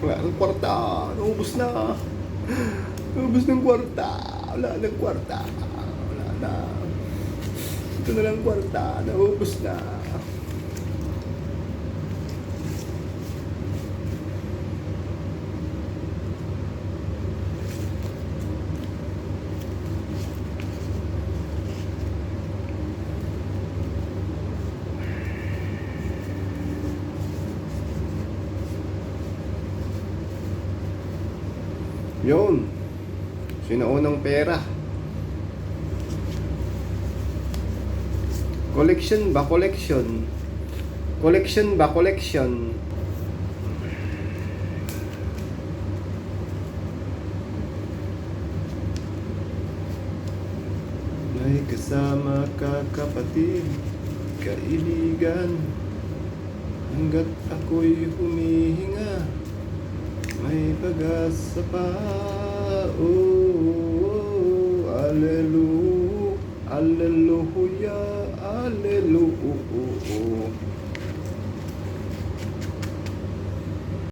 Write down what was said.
Ang kwarta. Naubos na. Naubos ng kwarta. Wala ng kwarta. Wala na. Ito na lang kwarta. Naubos na. Yun. Sinaunang pera. Collection ba? Collection. Collection ba? Collection. May kasama ka kapatid, kaibigan. Hanggat ako'y humihinga, may pag-asa pa. Oh, Alleluia, Alleluia, Alleluia.